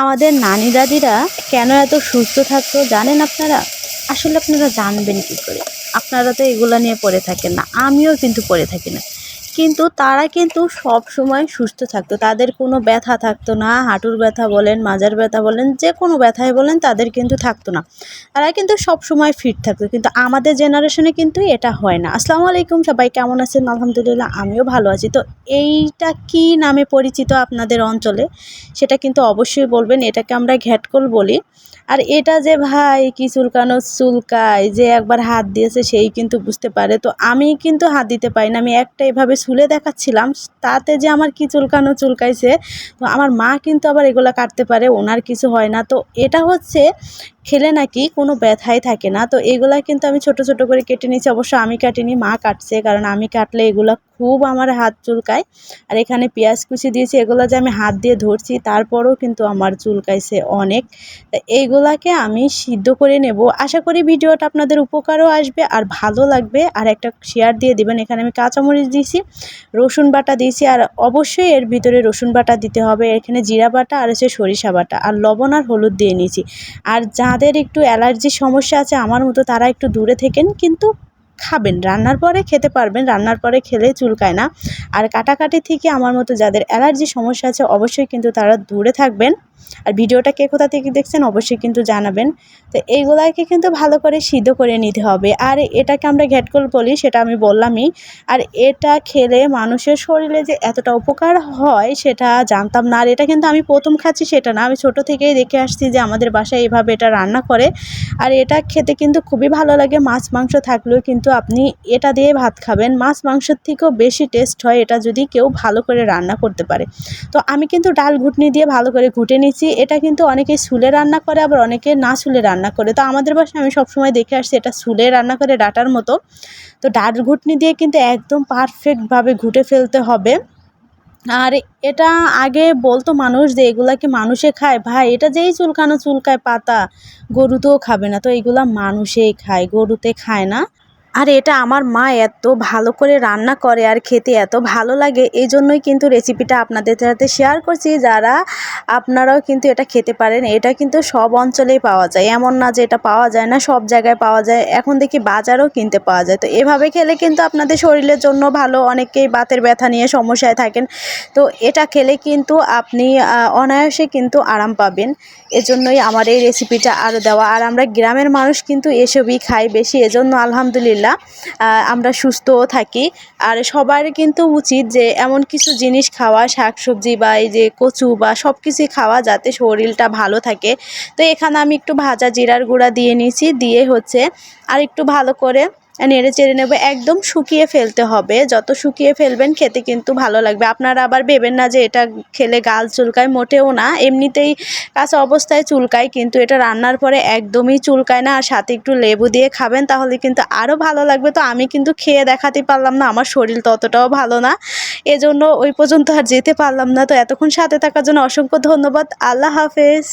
আমাদের নানি দাদিরা কেন এত সুস্থ থাকতো জানেন আপনারা? আসলে আপনারা জানবেন কি করে? আপনারা তো এগুলো নিয়ে পড়ে থাকেন না, আমিও কিন্তু পড়ে থাকি না। কিন্তু তারা কিন্তু সব সময় সুস্থ থাকতো। তাদের কোনো ব্যথা থাকতো না, হাঁটুর ব্যথা বলেন, মাজার ব্যথা বলেন, যে কোনো ব্যথায় বলেন, তাদের কিন্তু থাকতো না। তারা কিন্তু সব সময় ফিট থাকতো। কিন্তু আমাদের জেনারেশনে কিন্তু এটা হয় না। আসসালামু আলাইকুম, সবাই কেমন আছেন? আলহামদুলিল্লাহ, আমিও ভালো আছি। তো এইটা কি নামে পরিচিত আপনাদের অঞ্চলে? সেটা কিন্তু অবশ্যই বলবেন। এটাকে আমরা ঘ্যাটকল বলি। আর এটা যে ভাই, কি চুলকানো চুলকায়, যে একবার হাত দিয়েছে, সেই কিন্তু বুঝতে পারে। তো আমি কিন্তু হাত দিতে পারি না। আমি একটা এভাবে শুলে দেখাচ্ছিলাম, তাতে যে আমার কি চুলকানো চুলকাইছে, তো আমার মা কিন্তু আবার এগুলো কাটতে পারে, ওনার কিছু হয় না। তো এটা হচ্ছে খেলে নাকি কোনো ব্যথাই থাকে না। তো এগুলা কিন্তু আমি ছোট ছোট করে কেটে নিয়েছি, অবশ্য আমি কাটিনি, মা কাটছে, কারণ আমি কাটলে এগুলো খুব আমার হাত চুলকায়। আর এখানে পেঁয়াজ কুচি দিয়েছি, এগুলো যে আমি হাত দিয়ে ধরছি, তারপরেও কিন্তু আমার চুলকাইছে অনেক। তা এইগুলাকে আমি সিদ্ধ করে নেব। আশা করি ভিডিওটা আপনাদের উপকারও আসবে আর ভালো লাগবে। আর একটা শেয়ার দিয়ে দিবেন। এখানে আমি কাঁচামরিচ দিয়েছি, রসুন বাটা দিয়েছি, আর অবশ্যই এর ভিতরে রসুন বাটা দিতে হবে। এখানে জিরা বাটা আর হচ্ছে সরিষা বাটা আর লবণ আর হলুদ দিয়ে নিয়েছি। আর যাদের একটু অ্যালার্জির সমস্যা আছে, আমার মতো তারা একটু দূরে থেকেন। কিন্তু খাবেন, রান্নার পরে খেতে পারবেন, রান্নার পরে খেলে চুলকায় না। আর কাটাকাটি থেকে আমার মতো যাদের অ্যালার্জি সমস্যা আছে, অবশ্যই কিন্তু তারা দূরে থাকবেন। আর ভিডিওটা কে কোথা থেকে দেখছেন, অবশ্যই কিন্তু জানাবেন। তো এইগুলাকে কিন্তু ভালো করে সিদ্ধ করে নিতে হবে। আর এটাকে আমরা ঘ্যাটকল বলি, সেটা আমি বললামই। আর এটা খেলে মানুষের শরীরে যে এতটা উপকার হয়, সেটা জানতাম না। আর এটা কিন্তু আমি প্রথম খাচ্ছি, সেটা না। আমি ছোট থেকেই দেখে আসছি যে আমাদের বাসায় এভাবে এটা রান্না করে। আর এটা খেতে কিন্তু খুবই ভালো লাগে। মাছ, মাংস থাকলেও কিন্তু আপনি এটা দিয়ে ভাত খাবেন। মাছ, মাংসের থেকেও বেশি টেস্ট হয় এটা যদি কেউ ভালো করে রান্না করতে পারে। তো আমি কিন্তু ডাল ঘুটনি দিয়ে ভালো করে ঘুটে নিচ্ছি এটা কিন্তু অনেকে শুলে রান্না করে, আবার অনেকে না শুলে রান্না করে। তো আমাদের বাসায় আমি সবসময় দেখে আসছি, এটা শুলে রান্না করে ডাটার মতো। তো ডাল ঘুটনি দিয়ে কিন্তু একদম পারফেক্টভাবে ঘুটে ফেলতে হবে। আর এটা আগে বলতো মানুষ যে, এগুলা কি মানুষে খায়? ভাই, এটা যেই চুলকানো চুলকায় পাতা, গরুতেও খাবে না। তো এগুলা মানুষেই খায়, গরুতে খায় না। আর, এটা আমার মা এত ভালো করে রান্না করে আর খেতে এত ভালো লাগে, এই জন্যই কিন্তু রেসিপিটা আপনাদের সাথে শেয়ার করছি। যারা আপনারাও কিন্তু এটা খেতে পারেন, এটা কিন্তু সব অঞ্চলেই পাওয়া যায়। এমন না যে এটা পাওয়া যায় না, সব জায়গায় পাওয়া যায়। এখন দেখি বাজারও কিনতে পাওয়া যায়। তো এভাবে খেলে কিন্তু আপনাদের শরীরের জন্য ভালো অনেকেই বাতের ব্যথা নিয়ে সমস্যায় থাকেন। তো এটা খেলে কিন্তু আপনি অনায়াসে কিন্তু আরাম পাবেন। এজন্যই আমার এই রেসিপিটা আরও দেওয়া। আর আমরা গ্রামের মানুষ কিন্তু এসবই খাই বেশি। এজন্য আলহামদুলিল্লাহ আহ, আমরা সুস্থও থাকি। আর সবার কিন্তু উচিত যে এমন কিছু জিনিস খাওয়া শাক সবজি বা এই যে কচু বা সব কিছুই খাওয়া যাতে শরীরটা ভালো থাকে। তো এখানে আমি একটু ভাজা জিরার গুঁড়া দিয়ে নিয়েছি দিয়ে হচ্ছে আর একটু ভালো করে নেড়ে চেড়ে নেব, একদম শুকিয়ে ফেলতে হবে। যত শুকিয়ে ফেলবেন খেতে কিন্তু ভালো লাগবে। আপনারা আবার ভেবেন না যে এটা খেলে গাল চুলকায়, মোটেও না। এমনিতেই কাঁচা অবস্থায় চুলকায়, কিন্তু এটা রান্নার পরে একদমই চুলকায় না। আর সাথে একটু লেবু দিয়ে খাবেন, তাহলে কিন্তু আরও ভালো লাগবে। তো আমি কিন্তু খেয়ে দেখাতে পারলাম না, আমার শরীর ততটাও ভালো না। এজন্য ওই পর্যন্ত আর যেতে পারলাম না। তো এতক্ষণ সাথে থাকার জন্য অসংখ্য ধন্যবাদ। আল্লাহ হাফেজ।